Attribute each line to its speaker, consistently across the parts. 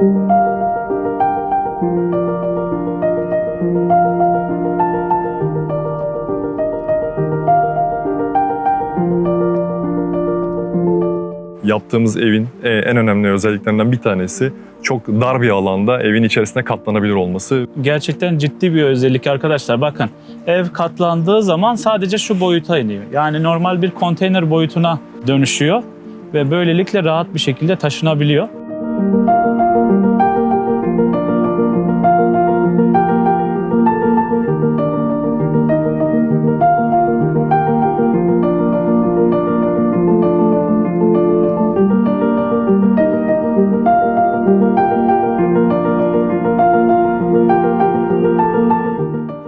Speaker 1: Yaptığımız evin e, en önemli özelliklerinden bir tanesi çok dar bir alanda evin içerisinde katlanabilir olması.
Speaker 2: Gerçekten ciddi bir özellik arkadaşlar. Bakın ev katlandığı zaman sadece şu boyuta iniyor. Yani normal bir konteyner boyutuna dönüşüyor ve böylelikle rahat bir şekilde taşınabiliyor.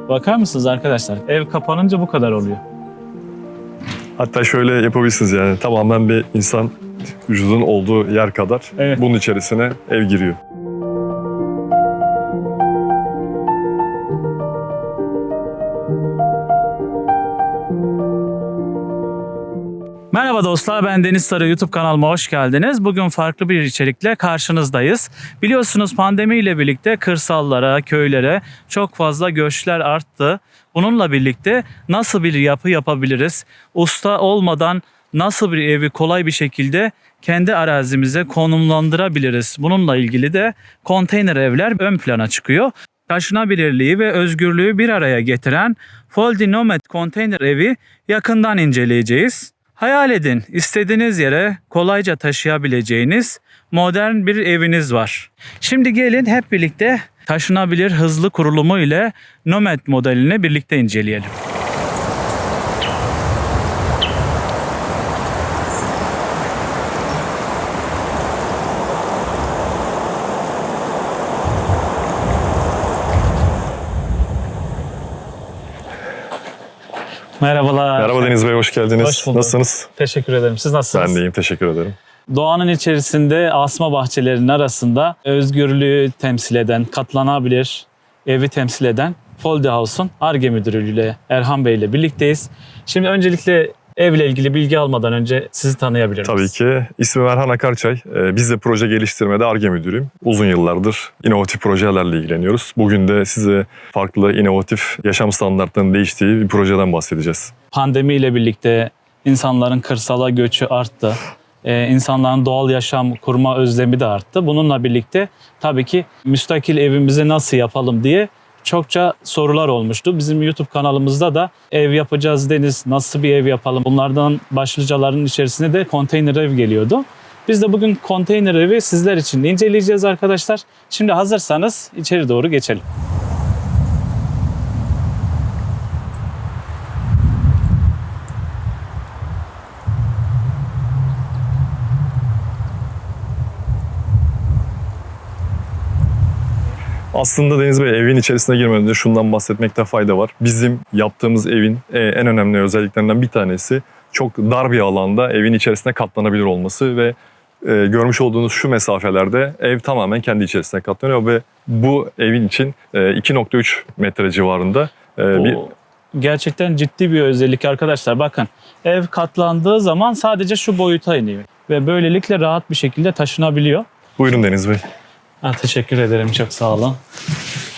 Speaker 2: Bakar mısınız arkadaşlar? Ev kapanınca bu kadar oluyor.
Speaker 1: Hatta şöyle yapabilirsiniz yani tamamen bir insan vücudun olduğu yer kadar
Speaker 2: Evet.
Speaker 1: bunun içerisine ev giriyor.
Speaker 2: Dostlar ben Deniz Sarı YouTube kanalıma hoş geldiniz. Bugün farklı bir içerikle karşınızdayız. Biliyorsunuz pandemiyle birlikte kırsallara, köylere çok fazla göçler arttı. Bununla birlikte nasıl bir yapı yapabiliriz? Usta olmadan nasıl bir evi kolay bir şekilde kendi arazimize konumlandırabiliriz? Bununla ilgili de konteyner evler ön plana çıkıyor. Taşınabilirliği ve özgürlüğü bir araya getiren Foldy Nomad konteyner evi yakından inceleyeceğiz. Hayal edin, istediğiniz yere kolayca taşıyabileceğiniz modern bir eviniz var. Şimdi gelin hep birlikte taşınabilir hızlı kurulumu ile Nomad modelini birlikte inceleyelim. Merhabalar.
Speaker 1: Merhaba Deniz Bey, hoş geldiniz.
Speaker 2: Hoş bulduk.
Speaker 1: Nasılsınız?
Speaker 2: Teşekkür ederim. Siz nasılsınız?
Speaker 1: Ben de iyiyim, teşekkür ederim.
Speaker 2: Doğanın içerisinde asma bahçelerinin arasında özgürlüğü temsil eden, katlanabilir evi temsil eden Foldy House'un ARGE müdürüyle Erhan Bey ile birlikteyiz. Şimdi öncelikle evle ilgili bilgi almadan önce sizi tanıyabilir
Speaker 1: Tabii
Speaker 2: miyiz?
Speaker 1: ki. İsmim Erhan Akarçay. Ee, Biz de proje geliştirmede ARGE müdürüyüm. Uzun yıllardır inovatif projelerle ilgileniyoruz. Bugün de size farklı inovatif yaşam standartlarının değiştiği bir projeden bahsedeceğiz.
Speaker 2: Pandemiyle birlikte insanların kırsala göçü arttı. Ee, insanların doğal yaşam kurma özlemi de arttı. Bununla birlikte tabii ki müstakil evimizi nasıl yapalım diye çokça sorular olmuştu. Bizim YouTube kanalımızda da ev yapacağız Deniz, nasıl bir ev yapalım? Bunlardan başlıcaların içerisinde de konteyner ev geliyordu. Biz de bugün konteyner evi sizler için inceleyeceğiz arkadaşlar. Şimdi hazırsanız içeri doğru geçelim.
Speaker 1: Aslında Deniz Bey evin içerisine girmeden önce şundan bahsetmekte fayda var. Bizim yaptığımız evin e, en önemli özelliklerinden bir tanesi çok dar bir alanda evin içerisine katlanabilir olması ve e, görmüş olduğunuz şu mesafelerde ev tamamen kendi içerisine katlanıyor ve bu evin için e, 2.3 metre civarında e, bir
Speaker 2: Bu gerçekten ciddi bir özellik arkadaşlar. Bakın ev katlandığı zaman sadece şu boyuta iniyor ve böylelikle rahat bir şekilde taşınabiliyor.
Speaker 1: Buyurun Deniz Bey.
Speaker 2: Ha, teşekkür ederim çok sağ olun.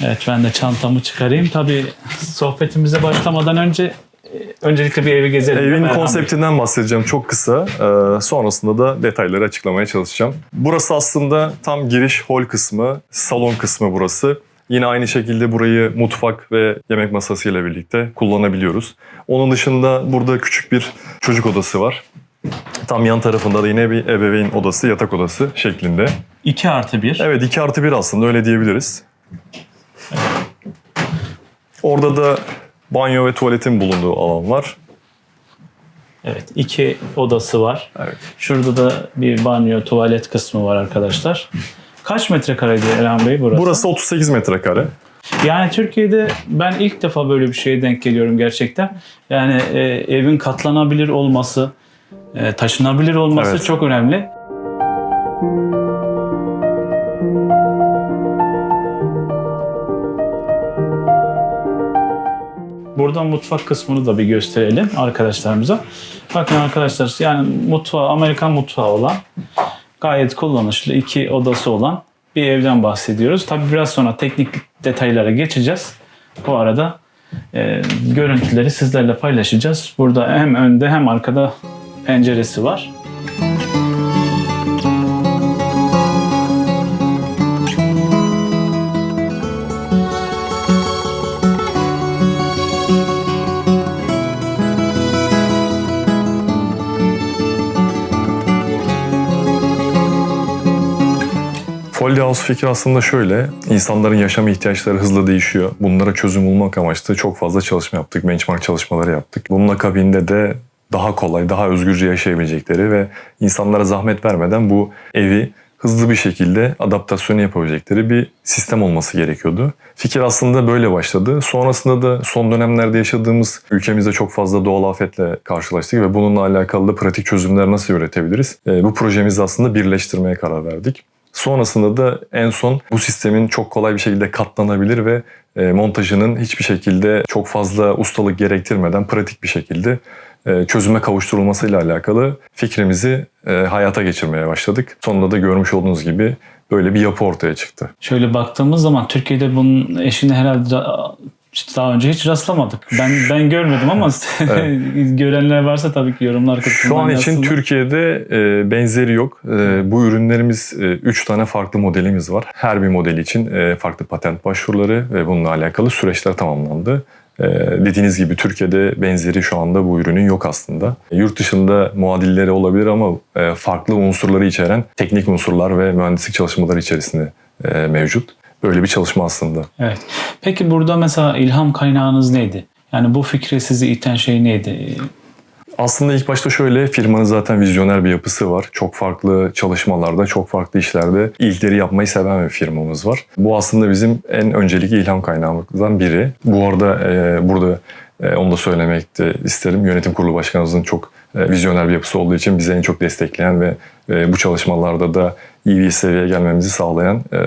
Speaker 2: Evet ben de çantamı çıkarayım. Tabii sohbetimize başlamadan önce e, öncelikle bir evi gezelim.
Speaker 1: Evin konseptinden bahsedeceğim çok kısa. Ee, sonrasında da detayları açıklamaya çalışacağım. Burası aslında tam giriş hol kısmı, salon kısmı burası. Yine aynı şekilde burayı mutfak ve yemek masası ile birlikte kullanabiliyoruz. Onun dışında burada küçük bir çocuk odası var. Tam yan tarafında da yine bir ebeveyn odası, yatak odası şeklinde.
Speaker 2: 2 artı 1.
Speaker 1: Evet 2 artı 1 aslında öyle diyebiliriz. Orada da banyo ve tuvaletin bulunduğu alan var.
Speaker 2: Evet, iki odası var.
Speaker 1: Evet.
Speaker 2: Şurada da bir banyo, tuvalet kısmı var arkadaşlar. Kaç metrekareydi Erhan Bey burası?
Speaker 1: Burası 38 metrekare.
Speaker 2: Yani Türkiye'de ben ilk defa böyle bir şeye denk geliyorum gerçekten. Yani e, evin katlanabilir olması, e, taşınabilir olması
Speaker 1: Evet.
Speaker 2: çok önemli. Buradan mutfak kısmını da bir gösterelim arkadaşlarımıza. Bakın arkadaşlar yani mutfağı, Amerikan mutfağı olan gayet kullanışlı iki odası olan bir evden bahsediyoruz. Tabii biraz sonra teknik detaylara geçeceğiz. Bu arada e, görüntüleri sizlerle paylaşacağız. Burada hem önde hem arkada penceresi var.
Speaker 1: Folly House fikri aslında şöyle. insanların yaşam ihtiyaçları hızla değişiyor. Bunlara çözüm bulmak amaçlı çok fazla çalışma yaptık. Benchmark çalışmaları yaptık. Bunun akabinde de daha kolay, daha özgürce yaşayabilecekleri ve insanlara zahmet vermeden bu evi hızlı bir şekilde adaptasyonu yapabilecekleri bir sistem olması gerekiyordu. Fikir aslında böyle başladı. Sonrasında da son dönemlerde yaşadığımız ülkemizde çok fazla doğal afetle karşılaştık ve bununla alakalı da pratik çözümler nasıl üretebiliriz? Ee, bu projemizi aslında birleştirmeye karar verdik. Sonrasında da en son bu sistemin çok kolay bir şekilde katlanabilir ve e, montajının hiçbir şekilde çok fazla ustalık gerektirmeden pratik bir şekilde çözüme kavuşturulmasıyla alakalı fikrimizi e, hayata geçirmeye başladık. Sonunda da görmüş olduğunuz gibi böyle bir yapı ortaya çıktı.
Speaker 2: Şöyle baktığımız zaman Türkiye'de bunun eşini herhalde da- daha önce hiç rastlamadık. Ben ben görmedim ama görenler varsa tabii ki yorumlar kısmından
Speaker 1: Şu an için
Speaker 2: yazsınlar.
Speaker 1: Türkiye'de e, benzeri yok. E, bu ürünlerimiz 3 tane farklı modelimiz var. Her bir model için e, farklı patent başvuruları ve bununla alakalı süreçler tamamlandı. E, dediğiniz gibi Türkiye'de benzeri şu anda bu ürünün yok aslında. Yurt dışında muadilleri olabilir ama e, farklı unsurları içeren teknik unsurlar ve mühendislik çalışmaları içerisinde e, mevcut. Böyle bir çalışma aslında.
Speaker 2: Evet. Peki burada mesela ilham kaynağınız neydi? Yani bu fikri sizi iten şey neydi?
Speaker 1: Aslında ilk başta şöyle firmanın zaten vizyoner bir yapısı var. Çok farklı çalışmalarda, çok farklı işlerde ilkleri yapmayı seven bir firmamız var. Bu aslında bizim en öncelikli ilham kaynağımızdan biri. Bu arada e, burada e, onu da söylemek de isterim. Yönetim kurulu başkanımızın çok e, vizyoner bir yapısı olduğu için bizi en çok destekleyen ve e, bu çalışmalarda da iyi bir seviyeye gelmemizi sağlayan e,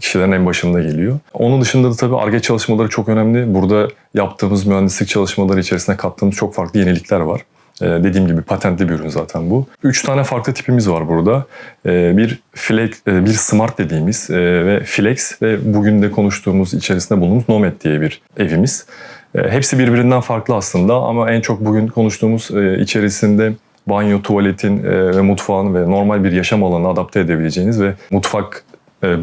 Speaker 1: kişilerin en başında geliyor. Onun dışında da tabii ARGE çalışmaları çok önemli. Burada yaptığımız mühendislik çalışmaları içerisinde kattığımız çok farklı yenilikler var. Ee, dediğim gibi patentli bir ürün zaten bu. Üç tane farklı tipimiz var burada. Ee, bir flex, e, bir smart dediğimiz e, ve flex ve bugün de konuştuğumuz içerisinde bulunduğumuz nomad diye bir evimiz. Ee, hepsi birbirinden farklı aslında ama en çok bugün konuştuğumuz e, içerisinde banyo, tuvaletin ve mutfağın ve normal bir yaşam alanına adapte edebileceğiniz ve mutfak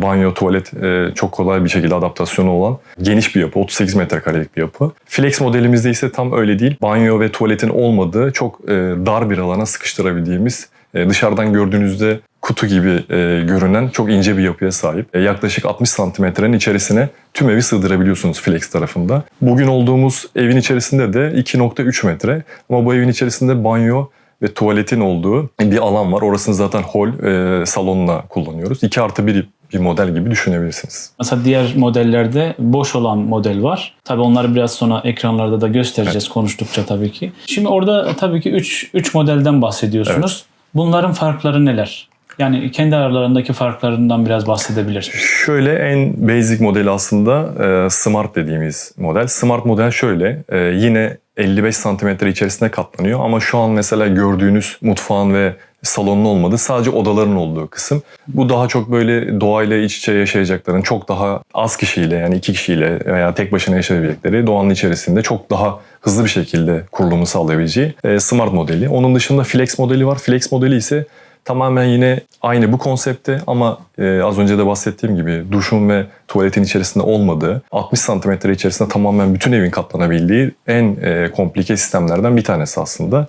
Speaker 1: banyo, tuvalet e, çok kolay bir şekilde adaptasyonu olan geniş bir yapı. 38 metrekarelik bir yapı. Flex modelimizde ise tam öyle değil. Banyo ve tuvaletin olmadığı çok e, dar bir alana sıkıştırabildiğimiz e, dışarıdan gördüğünüzde kutu gibi e, görünen çok ince bir yapıya sahip. E, yaklaşık 60 santimetrenin içerisine tüm evi sığdırabiliyorsunuz Flex tarafında. Bugün olduğumuz evin içerisinde de 2.3 metre ama bu evin içerisinde banyo ve tuvaletin olduğu bir alan var. Orasını zaten hol, e, salonla kullanıyoruz. 2 artı 1 bir model gibi düşünebilirsiniz.
Speaker 2: Mesela diğer modellerde boş olan model var. Tabii onları biraz sonra ekranlarda da göstereceğiz konuştukça tabii ki. Şimdi orada tabii ki 3 3 modelden bahsediyorsunuz. Bunların farkları neler? Yani kendi aralarındaki farklarından biraz bahsedebilirsiniz.
Speaker 1: Şöyle en basic modeli aslında e, Smart dediğimiz model. Smart model şöyle e, yine 55 santimetre içerisine katlanıyor ama şu an mesela gördüğünüz mutfağın ve salonun olmadığı sadece odaların olduğu kısım. Bu daha çok böyle doğayla iç içe yaşayacakların çok daha az kişiyle yani iki kişiyle veya tek başına yaşayabilecekleri doğanın içerisinde çok daha hızlı bir şekilde kurulumu sağlayabileceği e, Smart modeli. Onun dışında Flex modeli var. Flex modeli ise tamamen yine aynı bu konsepte ama e, az önce de bahsettiğim gibi duşun ve tuvaletin içerisinde olmadığı 60 santimetre içerisinde tamamen bütün evin katlanabildiği en e, komplike sistemlerden bir tanesi aslında.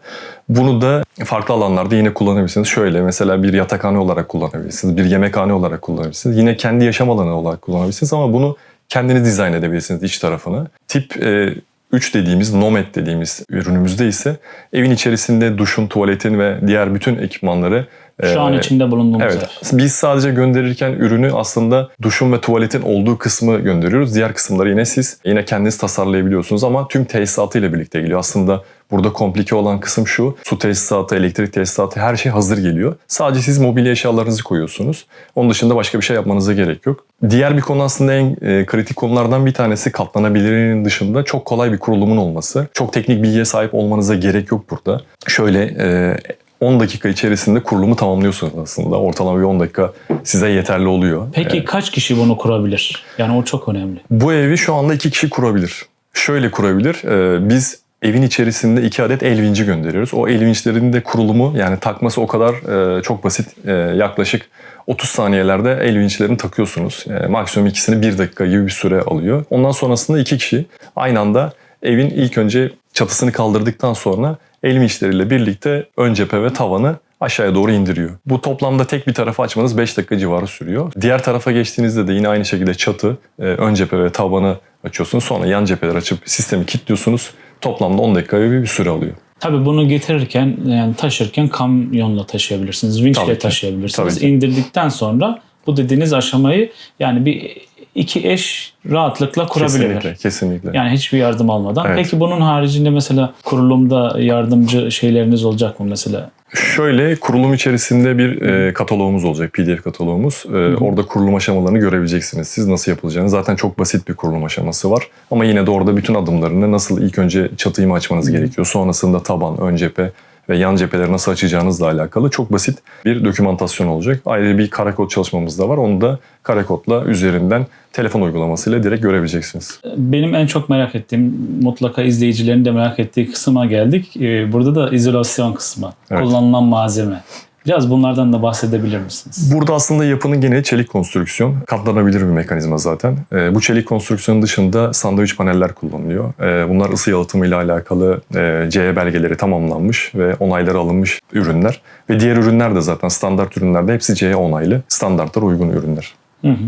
Speaker 1: Bunu da farklı alanlarda yine kullanabilirsiniz. Şöyle mesela bir yatakhane olarak kullanabilirsiniz, bir yemekhane olarak kullanabilirsiniz. Yine kendi yaşam alanı olarak kullanabilirsiniz ama bunu kendiniz dizayn edebilirsiniz iç tarafını. Tip e, 3 dediğimiz Nomad dediğimiz ürünümüzde ise evin içerisinde duşun, tuvaletin ve diğer bütün ekipmanları
Speaker 2: Şu an
Speaker 1: e,
Speaker 2: içinde bulunduğumuz
Speaker 1: Evet.
Speaker 2: ev.
Speaker 1: Biz sadece gönderirken ürünü aslında duşun ve tuvaletin olduğu kısmı gönderiyoruz. Diğer kısımları yine siz yine kendiniz tasarlayabiliyorsunuz ama tüm tesisatı ile birlikte geliyor. Aslında burada komplike olan kısım şu. Su tesisatı, elektrik tesisatı her şey hazır geliyor. Sadece siz mobilya eşyalarınızı koyuyorsunuz. Onun dışında başka bir şey yapmanıza gerek yok. Diğer bir konu aslında en e, kritik konulardan bir tanesi katlanabilirliğinin dışında çok kolay bir kurulumun olması. Çok teknik bilgiye sahip olmanıza gerek yok burada. Şöyle e, 10 dakika içerisinde kurulumu tamamlıyorsunuz aslında. Ortalama bir 10 dakika size yeterli oluyor.
Speaker 2: Peki kaç kişi bunu kurabilir? Yani o çok önemli.
Speaker 1: Bu evi şu anda iki kişi kurabilir. Şöyle kurabilir. e, Biz evin içerisinde iki adet el vinci gönderiyoruz. O el vinçlerin de kurulumu yani takması o kadar e, çok basit. E, Yaklaşık 30 saniyelerde el vinçlerini takıyorsunuz. E, Maksimum ikisini bir dakika gibi bir süre alıyor. Ondan sonrasında iki kişi aynı anda evin ilk önce çatısını kaldırdıktan sonra el vinçleriyle birlikte ön cephe ve tavanı aşağıya doğru indiriyor. Bu toplamda tek bir tarafı açmanız 5 dakika civarı sürüyor. Diğer tarafa geçtiğinizde de yine aynı şekilde çatı, e, ön cephe ve tavanı açıyorsunuz. Sonra yan cepheleri açıp sistemi kilitliyorsunuz. Toplamda 10 dakika gibi bir süre alıyor.
Speaker 2: Tabii bunu getirirken yani taşırken kamyonla taşıyabilirsiniz, vinçle taşıyabilirsiniz.
Speaker 1: Tabii.
Speaker 2: İndirdikten sonra bu dediğiniz aşamayı yani bir iki eş rahatlıkla kurabilirler.
Speaker 1: Kesinlikle, kesinlikle.
Speaker 2: Yani hiçbir yardım almadan.
Speaker 1: Evet.
Speaker 2: Peki bunun haricinde mesela kurulumda yardımcı şeyleriniz olacak mı mesela?
Speaker 1: Şöyle kurulum içerisinde bir e, katalogumuz olacak, PDF kataloğumuz. E, orada kurulum aşamalarını görebileceksiniz. Siz nasıl yapılacağını. Zaten çok basit bir kurulum aşaması var. Ama yine de orada bütün adımlarını nasıl ilk önce çatıyı mı açmanız gerekiyor, sonrasında taban, ön cephe ve yan cepheleri nasıl açacağınızla alakalı çok basit bir dokümantasyon olacak. Ayrıca bir karekod çalışmamız da var. Onu da karekodla üzerinden telefon uygulamasıyla direkt görebileceksiniz.
Speaker 2: Benim en çok merak ettiğim, mutlaka izleyicilerin de merak ettiği kısma geldik. Ee, Burada da izolasyon kısmı,
Speaker 1: Evet.
Speaker 2: kullanılan malzeme. Biraz bunlardan da bahsedebilir misiniz?
Speaker 1: Burada aslında yapının geneli çelik konstrüksiyon. Katlanabilir bir mekanizma zaten. Ee, bu çelik konstrüksiyonun dışında sandviç paneller kullanılıyor. Ee, bunlar ısı yalıtımıyla alakalı e, CE belgeleri tamamlanmış ve onayları alınmış ürünler. Ve diğer ürünler de zaten standart ürünlerde hepsi CE onaylı. Standartlara uygun ürünler.
Speaker 2: Hı hı.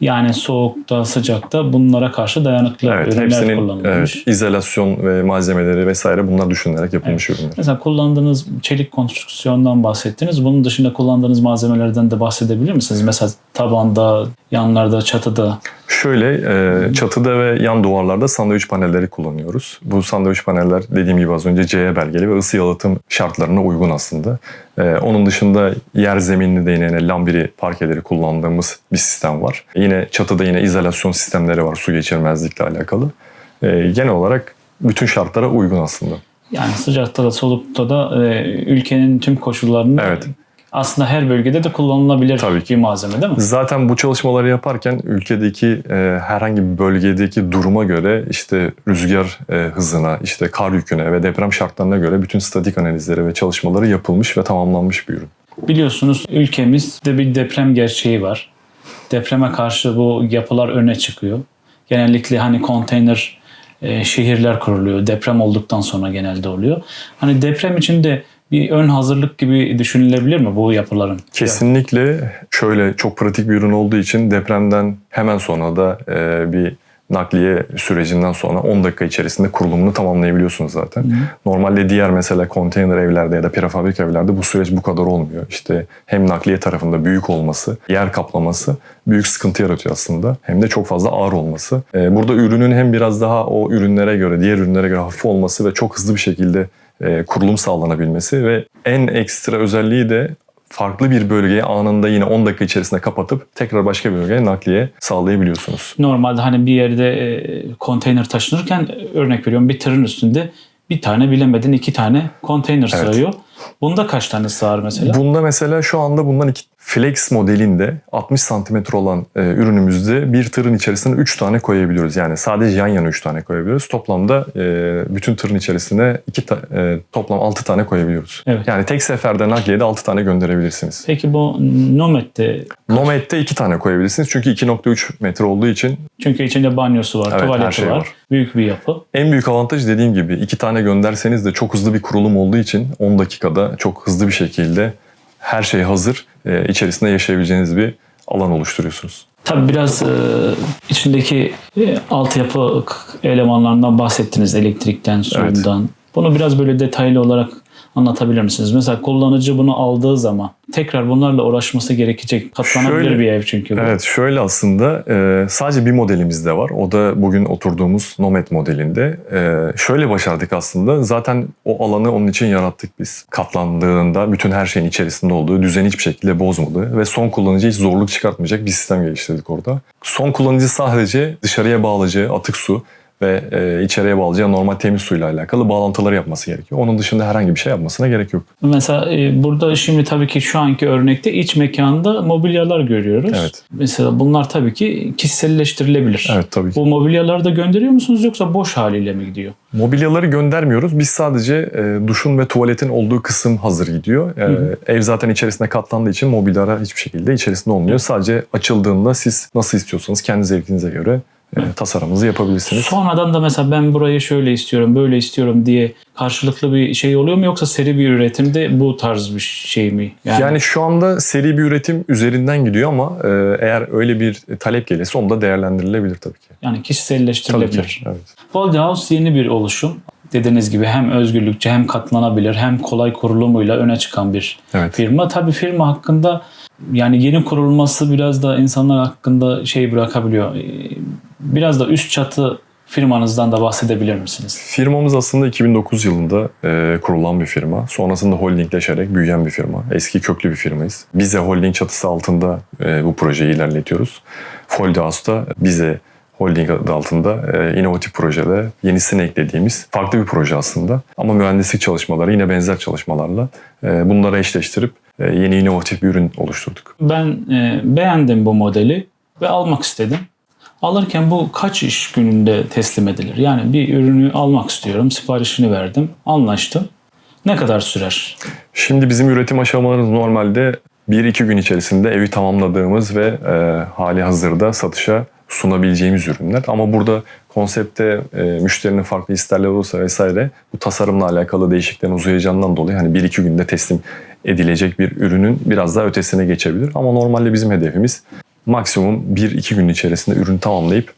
Speaker 2: Yani soğukta, sıcakta bunlara karşı dayanıklı
Speaker 1: Evet,
Speaker 2: ürünler
Speaker 1: hepsinin
Speaker 2: kullanılmış.
Speaker 1: evet, izolasyon ve malzemeleri vesaire bunlar düşünülerek yapılmış ürünler.
Speaker 2: Mesela kullandığınız çelik konstrüksiyondan bahsettiniz. Bunun dışında kullandığınız malzemelerden de bahsedebilir misiniz? Mesela tabanda, yanlarda, çatıda.
Speaker 1: Şöyle e, çatıda ve yan duvarlarda sandviç panelleri kullanıyoruz. Bu sandviç paneller dediğim gibi az önce CE belgeli ve ısı yalıtım şartlarına uygun aslında. E, onun dışında yer zeminli de yine lambiri parkeleri kullandığımız bir sistem var. Yine çatıda yine izolasyon sistemleri var su geçirmezlikle alakalı. E, genel olarak bütün şartlara uygun aslında.
Speaker 2: Yani sıcakta da soğukta da e, ülkenin tüm koşullarında
Speaker 1: Evet.
Speaker 2: aslında her bölgede de kullanılabilir
Speaker 1: Tabii
Speaker 2: bir malzeme değil mi?
Speaker 1: Zaten bu çalışmaları yaparken ülkedeki e, herhangi bir bölgedeki duruma göre işte rüzgar e, hızına, işte kar yüküne ve deprem şartlarına göre bütün statik analizleri ve çalışmaları yapılmış ve tamamlanmış bir ürün.
Speaker 2: Biliyorsunuz ülkemizde bir deprem gerçeği var. Depreme karşı bu yapılar öne çıkıyor. Genellikle hani konteyner e, şehirler kuruluyor. Deprem olduktan sonra genelde oluyor. Hani deprem için de bir ön hazırlık gibi düşünülebilir mi bu yapıların?
Speaker 1: Kesinlikle şöyle çok pratik bir ürün olduğu için depremden hemen sonra da e, bir nakliye sürecinden sonra 10 dakika içerisinde kurulumunu tamamlayabiliyorsunuz zaten. Normalde diğer mesela konteyner evlerde ya da prefabrik evlerde bu süreç bu kadar olmuyor. İşte hem nakliye tarafında büyük olması, yer kaplaması büyük sıkıntı yaratıyor aslında. Hem de çok fazla ağır olması. E, burada ürünün hem biraz daha o ürünlere göre, diğer ürünlere göre hafif olması ve çok hızlı bir şekilde e, kurulum sağlanabilmesi ve en ekstra özelliği de farklı bir bölgeyi anında yine 10 dakika içerisinde kapatıp tekrar başka bir bölgeye nakliye sağlayabiliyorsunuz.
Speaker 2: Normalde hani bir yerde e, konteyner taşınırken e, örnek veriyorum bir tırın üstünde bir tane bilemedin iki tane konteyner
Speaker 1: Evet.
Speaker 2: sığıyor. Bunda kaç tane sığar mesela?
Speaker 1: Bunda mesela şu anda bundan iki Flex modelinde 60 santimetre olan e, ürünümüzde bir tırın içerisine 3 tane koyabiliyoruz. Yani sadece yan yana 3 tane koyabiliyoruz. Toplamda e, bütün tırın içerisine iki ta- e, toplam 6 tane koyabiliyoruz.
Speaker 2: Evet.
Speaker 1: Yani tek seferde nakliyede 6 tane gönderebilirsiniz.
Speaker 2: Peki bu Nomad'de
Speaker 1: Nomad'de 2 tane koyabilirsiniz. Çünkü 2.3 metre olduğu için
Speaker 2: çünkü içinde banyosu var,
Speaker 1: Evet,
Speaker 2: tuvaleti
Speaker 1: şey
Speaker 2: var.
Speaker 1: var.
Speaker 2: Büyük bir yapı.
Speaker 1: En büyük avantaj dediğim gibi iki tane gönderseniz de çok hızlı bir kurulum olduğu için 10 dakikada çok hızlı bir şekilde her şey hazır. e, içerisinde yaşayabileceğiniz bir alan oluşturuyorsunuz.
Speaker 2: Tabii biraz e, içindeki e, altyapı elemanlarından bahsettiniz. Elektrikten, suyundan. Bunu biraz böyle detaylı olarak anlatabilir misiniz? Mesela kullanıcı bunu aldığı zaman tekrar bunlarla uğraşması gerekecek. Katlanabilir
Speaker 1: Şöyle-
Speaker 2: bir ev çünkü bu.
Speaker 1: Evet şöyle aslında e, sadece bir modelimiz de var. O da bugün oturduğumuz Nomad modelinde. E, şöyle başardık aslında. Zaten o alanı onun için yarattık biz. Katlandığında bütün her şeyin içerisinde olduğu, düzeni hiçbir şekilde bozmadı ve son kullanıcı hiç zorluk çıkartmayacak bir sistem geliştirdik orada. Son kullanıcı sadece dışarıya bağlayacağı atık su ve e, içeriye bağlayacağı normal temiz suyla alakalı bağlantıları yapması gerekiyor. Onun dışında herhangi bir şey yapmasına gerek yok.
Speaker 2: Mesela e, burada şimdi tabii ki şu anki örnekte iç mekanda mobilyalar görüyoruz.
Speaker 1: Evet.
Speaker 2: Mesela bunlar tabii ki kişiselleştirilebilir.
Speaker 1: Evet tabii ki.
Speaker 2: Bu mobilyaları da gönderiyor musunuz yoksa boş haliyle mi gidiyor?
Speaker 1: Mobilyaları göndermiyoruz. Biz sadece e, duşun ve tuvaletin olduğu kısım hazır gidiyor. E,
Speaker 2: hı.
Speaker 1: Ev zaten içerisinde katlandığı için mobilyalar hiçbir şekilde içerisinde olmuyor. Sadece açıldığında siz nasıl istiyorsanız kendi zevkinize göre tasarımınızı yapabilirsiniz.
Speaker 2: Sonradan da mesela ben burayı şöyle istiyorum, böyle istiyorum diye karşılıklı bir şey oluyor mu yoksa seri bir üretimde bu tarz bir şey mi?
Speaker 1: Yani, şu anda seri bir üretim üzerinden gidiyor ama e, eğer öyle bir talep gelirse onu da değerlendirilebilir tabii ki.
Speaker 2: yani
Speaker 1: Tabii
Speaker 2: kişiselleştirilebilir.
Speaker 1: ki. Evet.
Speaker 2: House yeni bir oluşum. Dediğiniz gibi hem özgürlükçe hem katlanabilir hem kolay kurulumuyla öne çıkan bir
Speaker 1: Evet.
Speaker 2: firma. Tabii firma hakkında yani yeni kurulması biraz da insanlar hakkında şey bırakabiliyor. Biraz da üst çatı firmanızdan da bahsedebilir misiniz?
Speaker 1: Firmamız aslında 2009 yılında e, kurulan bir firma. Sonrasında holdingleşerek büyüyen bir firma. Eski köklü bir firmayız. Bize holding çatısı altında e, bu projeyi ilerletiyoruz. Foldy House'da bize holding adı altında e, inovatif projede yenisini eklediğimiz farklı bir proje aslında. Ama mühendislik çalışmaları yine benzer çalışmalarla e, bunları eşleştirip e, yeni inovatif bir ürün oluşturduk.
Speaker 2: Ben e, beğendim bu modeli ve almak istedim. Alırken bu kaç iş gününde teslim edilir? Yani bir ürünü almak istiyorum, siparişini verdim, anlaştım. Ne kadar sürer?
Speaker 1: Şimdi bizim üretim aşamalarımız normalde 1-2 gün içerisinde evi tamamladığımız ve e, hali hazırda satışa sunabileceğimiz ürünler. Ama burada konsepte e, müşterinin farklı isterleri olursa vesaire bu tasarımla alakalı değişikliklerin uzayacağından dolayı hani 1-2 günde teslim edilecek bir ürünün biraz daha ötesine geçebilir. Ama normalde bizim hedefimiz maksimum 1-2 gün içerisinde ürün tamamlayıp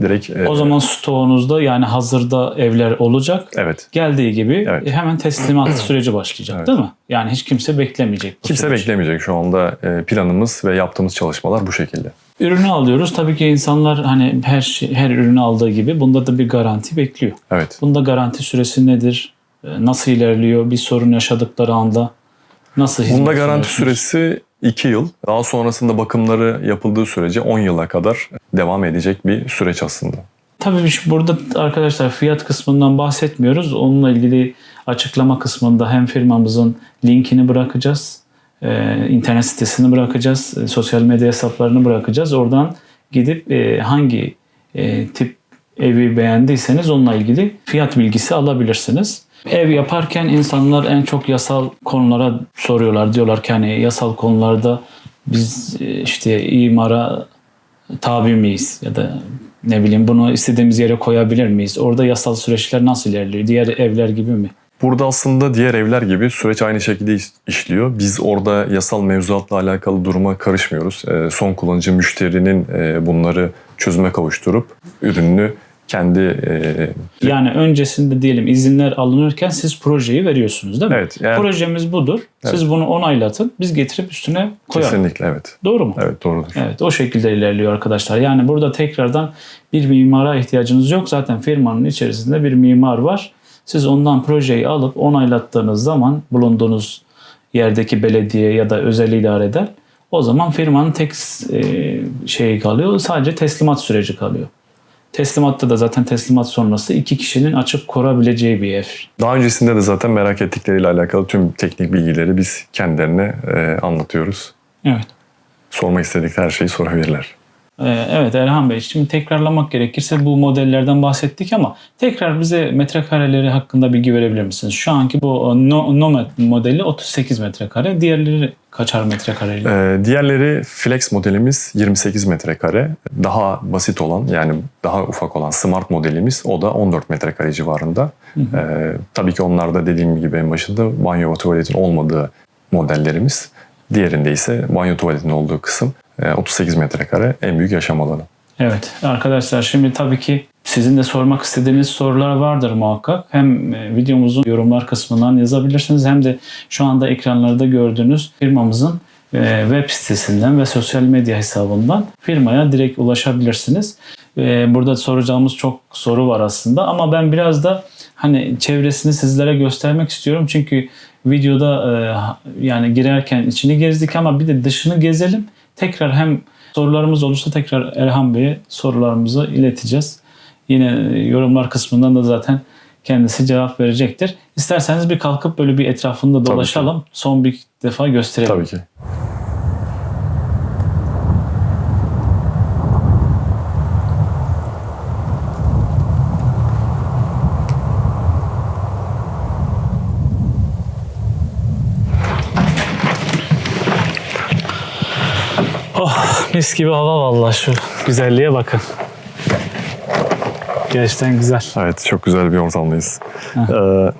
Speaker 1: direkt e,
Speaker 2: O zaman stoğunuzda yani hazırda evler olacak.
Speaker 1: evet
Speaker 2: Geldiği gibi
Speaker 1: Evet.
Speaker 2: hemen teslimat süreci başlayacak
Speaker 1: Evet.
Speaker 2: değil mi? Yani hiç kimse beklemeyecek.
Speaker 1: kimse
Speaker 2: süreci.
Speaker 1: beklemeyecek şu anda e, planımız ve yaptığımız çalışmalar bu şekilde.
Speaker 2: Ürünü alıyoruz. Tabii ki insanlar hani her şey, her ürünü aldığı gibi bunda da bir garanti bekliyor.
Speaker 1: Evet.
Speaker 2: Bunda garanti süresi nedir? Ee, Nasıl ilerliyor? Bir sorun yaşadıkları anda nasıl hizmet
Speaker 1: Bunda garanti süresi 2 yıl. Daha sonrasında bakımları yapıldığı sürece 10 yıla kadar devam edecek bir süreç aslında.
Speaker 2: Tabii burada arkadaşlar fiyat kısmından bahsetmiyoruz. Onunla ilgili açıklama kısmında hem firmamızın linkini bırakacağız. e, internet sitesini bırakacağız. e, sosyal medya hesaplarını bırakacağız. Oradan gidip e, hangi tip evi beğendiyseniz onunla ilgili fiyat bilgisi alabilirsiniz. Ev yaparken insanlar en çok yasal konulara soruyorlar. Diyorlar ki hani yasal konularda biz e, işte imara tabi miyiz ya da ne bileyim bunu istediğimiz yere koyabilir miyiz? Orada yasal süreçler nasıl ilerliyor? Diğer evler gibi mi?
Speaker 1: Burada aslında diğer evler gibi süreç aynı şekilde iş- işliyor. Biz orada yasal mevzuatla alakalı duruma karışmıyoruz. Ee, son kullanıcı müşterinin e, bunları çözüme kavuşturup ürününü kendi e,
Speaker 2: Yani öncesinde diyelim izinler alınırken siz projeyi veriyorsunuz değil mi?
Speaker 1: Evet, yani-
Speaker 2: Projemiz budur. Siz bunu onaylatın. Biz getirip üstüne koyalım.
Speaker 1: kesinlikle evet.
Speaker 2: Doğru mu?
Speaker 1: Evet doğrudur.
Speaker 2: Evet o şekilde ilerliyor arkadaşlar. Yani burada tekrardan bir mimara ihtiyacınız yok. Zaten firmanın içerisinde bir mimar var. Siz ondan projeyi alıp onaylattığınız zaman bulunduğunuz yerdeki belediye ya da özel idareden o zaman firmanın tek e, şeyi kalıyor. Sadece teslimat süreci kalıyor. Teslimatta da zaten teslimat sonrası iki kişinin açıp kurabileceği bir ev.
Speaker 1: Daha öncesinde de zaten merak ettikleriyle alakalı tüm teknik bilgileri biz kendilerine e, anlatıyoruz.
Speaker 2: Evet.
Speaker 1: Sormak istedikleri her şeyi sorabilirler.
Speaker 2: Ee, Evet Erhan Bey, şimdi tekrarlamak gerekirse bu modellerden bahsettik ama tekrar bize metrekareleri hakkında bilgi verebilir misiniz? Şu anki bu e, No- Nomad modeli 38 metrekare, diğerleri kaçar metrekareli?
Speaker 1: Ee, diğerleri Flex modelimiz 28 metrekare. Daha basit olan yani daha ufak olan Smart modelimiz o da 14 metrekare civarında. Ee, tabii ki onlar da dediğim gibi en başında banyo ve tuvaletin olmadığı modellerimiz. Diğerinde ise banyo tuvaletin olduğu kısım 38 metrekare en büyük yaşam alanı.
Speaker 2: Evet arkadaşlar şimdi tabii ki sizin de sormak istediğiniz sorular vardır muhakkak. Hem e, videomuzun yorumlar kısmından yazabilirsiniz hem de şu anda ekranlarda gördüğünüz firmamızın e, web sitesinden ve sosyal medya hesabından firmaya direkt ulaşabilirsiniz. E, Burada soracağımız çok soru var aslında ama ben biraz da hani çevresini sizlere göstermek istiyorum. Çünkü videoda yani girerken içini gezdik ama bir de dışını gezelim. Tekrar hem sorularımız olursa tekrar Erhan Bey'e sorularımızı ileteceğiz. Yine yorumlar kısmından da zaten kendisi cevap verecektir. İsterseniz bir kalkıp böyle bir etrafında dolaşalım. Son bir defa gösterelim.
Speaker 1: Tabii ki.
Speaker 2: Mis gibi hava vallahi şu güzelliğe bakın. Gerçekten güzel.
Speaker 1: Evet çok güzel bir ortamdayız. Ee,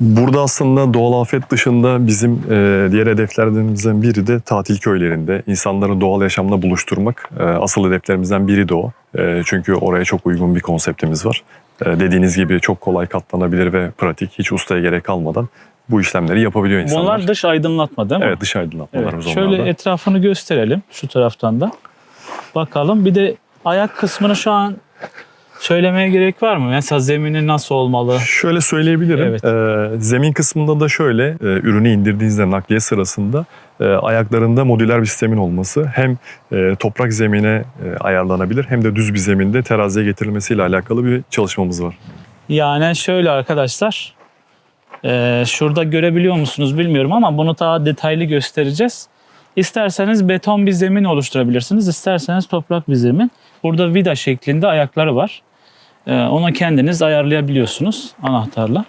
Speaker 1: burada aslında doğal afet dışında bizim e, diğer hedeflerimizden biri de tatil köylerinde insanları doğal yaşamla buluşturmak. E, asıl hedeflerimizden biri de o. E, çünkü oraya çok uygun bir konseptimiz var. E, dediğiniz gibi çok kolay katlanabilir ve pratik. Hiç ustaya gerek kalmadan bu işlemleri yapabiliyor insanlar.
Speaker 2: Bunlar dış aydınlatma değil mi?
Speaker 1: Evet dış aydınlatmalarımız
Speaker 2: Evet, şöyle
Speaker 1: da.
Speaker 2: etrafını gösterelim şu taraftan da. Bakalım bir de ayak kısmını şu an söylemeye gerek var mı? Mesela zemini nasıl olmalı?
Speaker 1: Şöyle söyleyebilirim.
Speaker 2: Evet.
Speaker 1: Ee, zemin kısmında da şöyle, e, ürünü indirdiğinizde nakliye sırasında e, ayaklarında modüler bir sistemin olması hem e, toprak zemine e, ayarlanabilir hem de düz bir zeminde teraziye getirilmesiyle alakalı bir çalışmamız var.
Speaker 2: Yani şöyle arkadaşlar. Eee, şurada görebiliyor musunuz bilmiyorum ama bunu daha detaylı göstereceğiz. İsterseniz beton bir zemin oluşturabilirsiniz. isterseniz toprak bir zemin. Burada vida şeklinde ayakları var. Eee, onu kendiniz ayarlayabiliyorsunuz anahtarla.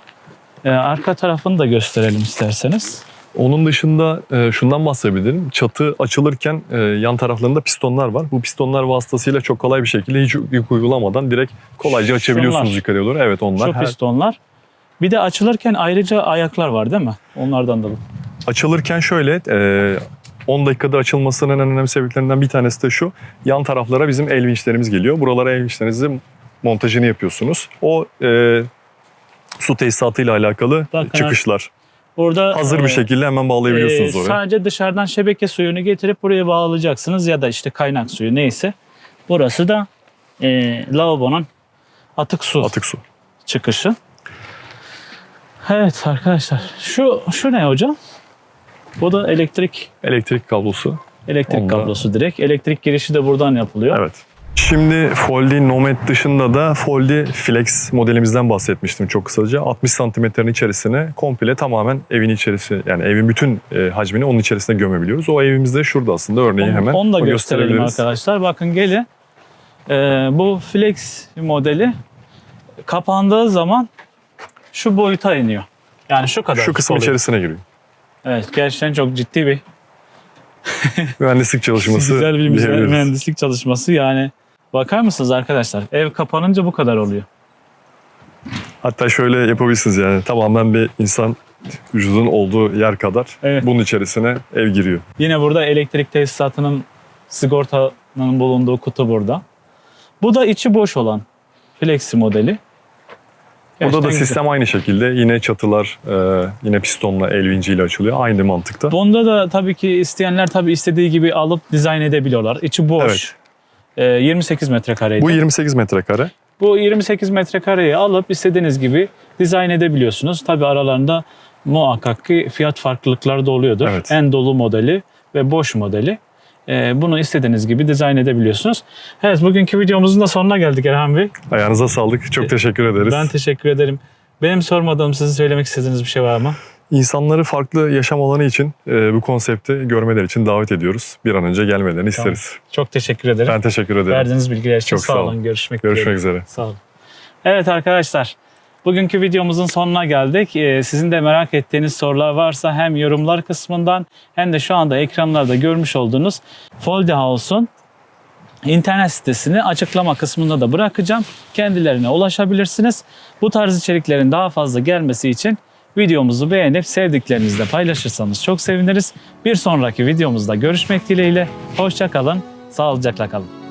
Speaker 2: Eee, arka tarafını da gösterelim isterseniz.
Speaker 1: Onun dışında e, şundan bahsedebilirim. Çatı açılırken e, yan taraflarında pistonlar var. Bu pistonlar vasıtasıyla çok kolay bir şekilde hiç yük uygulamadan direkt kolayca açabiliyorsunuz
Speaker 2: Şunlar.
Speaker 1: yukarıya doğru. Evet onlar.
Speaker 2: Şu pistonlar. Bir de açılırken ayrıca ayaklar var değil mi? Onlardan da bu.
Speaker 1: Açılırken şöyle e, 10 dakikada açılmasının en önemli sebeplerinden bir tanesi de şu. Yan taraflara bizim el vinçlerimiz geliyor. Buralara el vinçlerinizin montajını yapıyorsunuz. O e, su tesisatıyla alakalı
Speaker 2: Bakın
Speaker 1: çıkışlar.
Speaker 2: Burada
Speaker 1: Hazır
Speaker 2: e,
Speaker 1: bir şekilde hemen bağlayabiliyorsunuz
Speaker 2: Ee,
Speaker 1: oraya.
Speaker 2: Sadece dışarıdan şebeke suyunu getirip buraya bağlayacaksınız ya da işte kaynak suyu neyse. Burası da e, lavabonun atık su
Speaker 1: Atık su.
Speaker 2: çıkışı. Evet arkadaşlar. Şu şu ne hocam? Bu da elektrik
Speaker 1: Elektrik kablosu.
Speaker 2: elektrik
Speaker 1: Onda-
Speaker 2: kablosu direkt. Elektrik girişi de buradan yapılıyor.
Speaker 1: Evet. Şimdi Foldy Nomad dışında da Foldy Flex modelimizden bahsetmiştim çok kısaca. 60 santimetrenin içerisine komple tamamen evin içerisi yani evin bütün e, hacmini onun içerisine gömebiliyoruz. O evimizde şurada aslında örneği
Speaker 2: Onu,
Speaker 1: hemen
Speaker 2: onu da gösterelim
Speaker 1: gösterebiliriz.
Speaker 2: arkadaşlar. Bakın gelin. Ee, bu flex modeli kapandığı zaman şu boyuta iniyor. Yani şu kadar.
Speaker 1: Şu kısmın
Speaker 2: oluyor.
Speaker 1: içerisine giriyor.
Speaker 2: Evet gerçekten çok ciddi bir
Speaker 1: Mühendislik çalışması
Speaker 2: güzel bir mühendislik çalışması. Yani bakar mısınız arkadaşlar? Ev kapanınca bu kadar oluyor.
Speaker 1: Hatta şöyle yapabilirsiniz yani tamamen bir insan vücudun olduğu yer kadar
Speaker 2: Evet.
Speaker 1: bunun içerisine ev giriyor.
Speaker 2: Yine burada elektrik tesisatının sigortanın bulunduğu kutu burada. Bu da içi boş olan Flexi modeli.
Speaker 1: Burada da
Speaker 2: güzel.
Speaker 1: sistem aynı şekilde yine çatılar e, yine pistonla el vinciyle açılıyor. Aynı mantıkta.
Speaker 2: Bunda da tabii ki isteyenler tabii istediği gibi alıp dizayn edebiliyorlar. İçi boş.
Speaker 1: Evet.
Speaker 2: Ee, 28 metrekareydi.
Speaker 1: Bu 28 metrekare.
Speaker 2: Bu 28 metrekareyi alıp istediğiniz gibi dizayn edebiliyorsunuz. Tabii aralarında muhakkak ki fiyat farklılıkları da oluyordur.
Speaker 1: Evet.
Speaker 2: En dolu modeli ve boş modeli. Ee, bunu istediğiniz gibi dizayn edebiliyorsunuz. Evet bugünkü videomuzun da sonuna geldik Erhan Bey.
Speaker 1: Ayağınıza sağlık. Çok teşekkür ederiz.
Speaker 2: Ben teşekkür ederim. Benim sormadığım sizin söylemek istediğiniz bir şey var mı?
Speaker 1: İnsanları farklı yaşam alanı için e, bu konsepti görmeleri için davet ediyoruz. Bir an önce gelmelerini isteriz.
Speaker 2: Çok teşekkür ederim.
Speaker 1: Ben teşekkür ederim.
Speaker 2: Verdiğiniz bilgiler için
Speaker 1: Çok
Speaker 2: sağ
Speaker 1: sağ olun.
Speaker 2: Görüşmek,
Speaker 1: Görüşmek
Speaker 2: dileğiyle.
Speaker 1: üzere.
Speaker 2: Sağ olun. Evet arkadaşlar. Bugünkü videomuzun sonuna geldik. Ee, Sizin de merak ettiğiniz sorular varsa hem yorumlar kısmından hem de şu anda ekranlarda görmüş olduğunuz Foldy House'un internet sitesini açıklama kısmında da bırakacağım. Kendilerine ulaşabilirsiniz. Bu tarz içeriklerin daha fazla gelmesi için videomuzu beğenip sevdiklerinizle paylaşırsanız çok seviniriz. Bir sonraki videomuzda görüşmek dileğiyle. Hoşça kalın, sağlıcakla kalın.